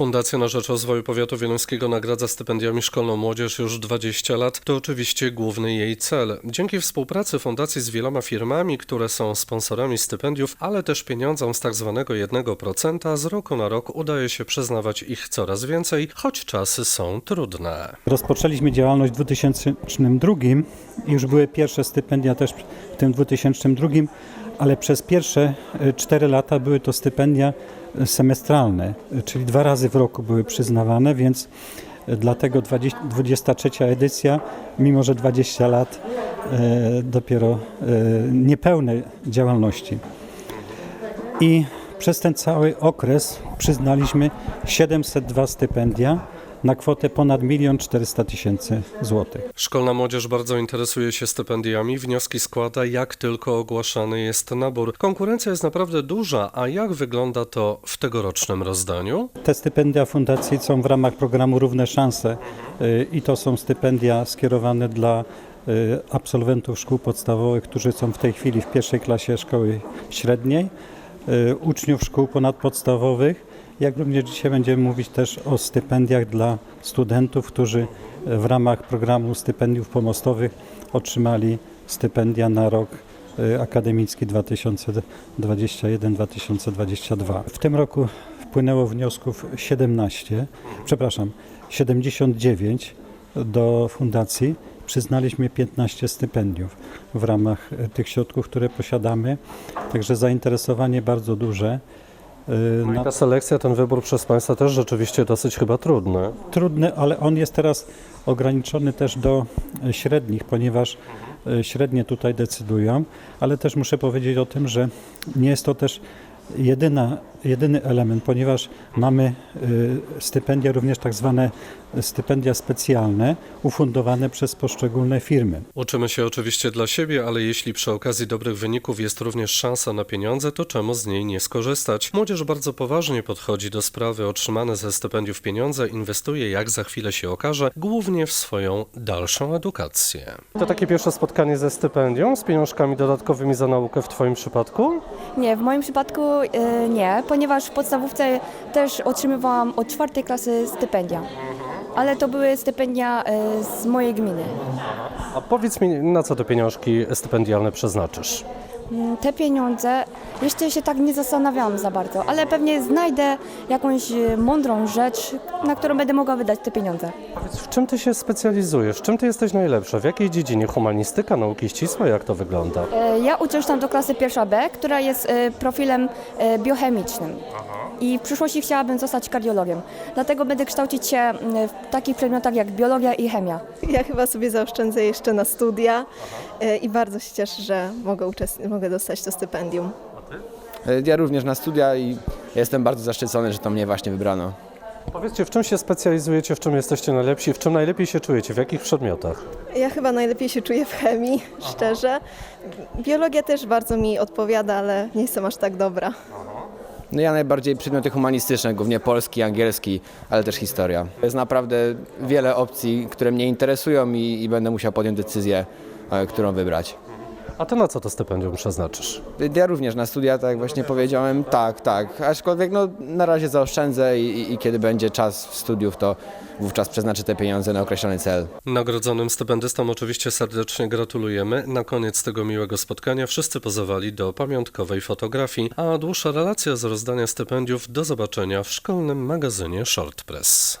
Fundacja na Rzecz Rozwoju Powiatu Wieluńskiego nagradza stypendiami szkolną młodzież już 20 lat. To oczywiście główny jej cel. Dzięki współpracy fundacji z wieloma firmami, które są sponsorami stypendiów, ale też pieniądzom z tak zwanego 1%, z roku na rok udaje się przyznawać ich coraz więcej, choć czasy są trudne. Rozpoczęliśmy działalność w 2002 i już były pierwsze stypendia też w tym 2002, ale przez pierwsze 4 lata były to stypendia semestralne, czyli dwa razy w roku były przyznawane, więc dlatego 20 23 edycja, mimo że 20 lat e, dopiero e, niepełnej działalności. I przez ten cały okres przyznaliśmy 702 stypendia na kwotę ponad 1 400 tysięcy złotych. Szkolna młodzież bardzo interesuje się stypendiami, wnioski składa jak tylko ogłaszany jest nabór. Konkurencja jest naprawdę duża, a jak wygląda to w tegorocznym rozdaniu? Te stypendia fundacji są w ramach programu Równe Szanse y, i to są stypendia skierowane dla y, absolwentów szkół podstawowych, którzy są w tej chwili w pierwszej klasie szkoły średniej, y, uczniów szkół ponadpodstawowych, jak również dzisiaj będziemy mówić też o stypendiach dla studentów, którzy w ramach programu stypendiów pomostowych otrzymali stypendia na rok y, akademicki 2021-2022. W tym roku wpłynęło wniosków 17, przepraszam, 79 do fundacji. Przyznaliśmy 15 stypendiów w ramach e, tych środków, które posiadamy, także zainteresowanie bardzo duże. Na- Ta selekcja, ten wybór przez Państwa też rzeczywiście dosyć chyba trudny. trudny, ale on jest teraz ograniczony też do e, średnich, ponieważ e, średnie tutaj decydują, ale też muszę powiedzieć o tym, że nie jest to też jedyna, jedyny element, ponieważ mamy e, stypendia, również tak zwane stypendia specjalne, ufundowane przez poszczególne firmy. Uczymy się oczywiście dla siebie, ale jeśli przy okazji dobrych wyników jest również szansa na pieniądze, to czemu z niej nie skorzystać? Młodzież bardzo poważnie podchodzi do sprawy otrzymane ze stypendiów pieniądze, inwestuje, jak za chwilę się okaże, głównie w swoją dalszą edukację. To takie pierwsze spotkanie ze stypendium, z pieniążkami dodatkowymi za naukę w Twoim przypadku? Nie, w moim przypadku e, nie, ponieważ w podstawówce też otrzymywałam od czwartej klasy stypendia. Ale to były stypendia e, z mojej gminy. A powiedz mi, na co te pieniążki stypendialne przeznaczysz? Mm, Te pieniądze jeszcze się tak nie zastanawiałam za bardzo, ale pewnie znajdę jakąś e, mądrą rzecz, na którą będę mogła wydać te pieniądze. Powiedz, w czym Ty się specjalizujesz? W czym Ty jesteś najlepsza? W jakiej dziedzinie? Humanistyka, nauki ścisłe? Jak to wygląda? E, Ja uczęszczam do klasy pierwsza B, która jest e, profilem e, biochemicznym. I w przyszłości chciałabym zostać kardiologiem. Dlatego będę kształcić się w takich przedmiotach jak biologia i chemia. Ja chyba sobie zaoszczędzę jeszcze na studia i bardzo się cieszę, że mogę, uczest- mogę dostać to stypendium. E, Ja również na studia i jestem bardzo zaszczycony, że to mnie właśnie wybrano. Powiedzcie, w czym się specjalizujecie, w czym jesteście najlepsi, w czym najlepiej się czujecie, w jakich przedmiotach? Ja chyba najlepiej się czuję w chemii, szczerze. Biologia też bardzo mi odpowiada, ale nie jestem aż tak dobra. No ja najbardziej przedmioty humanistyczne, głównie polski, angielski, ale też historia. Jest naprawdę wiele opcji, które mnie interesują i, i będę musiał podjąć decyzję, e, którą wybrać. A Ty na co to stypendium przeznaczysz? Ja również na studia, tak jak właśnie powiedziałem, tak, tak. Aczkolwiek no, na razie zaoszczędzę i, i, i kiedy będzie czas studiów, to wówczas przeznaczę te pieniądze na określony cel. Nagrodzonym stypendystom oczywiście serdecznie gratulujemy. Na koniec tego miłego spotkania wszyscy pozowali do pamiątkowej fotografii, a dłuższa relacja z rozdania stypendiów do zobaczenia w szkolnym magazynie Short Press.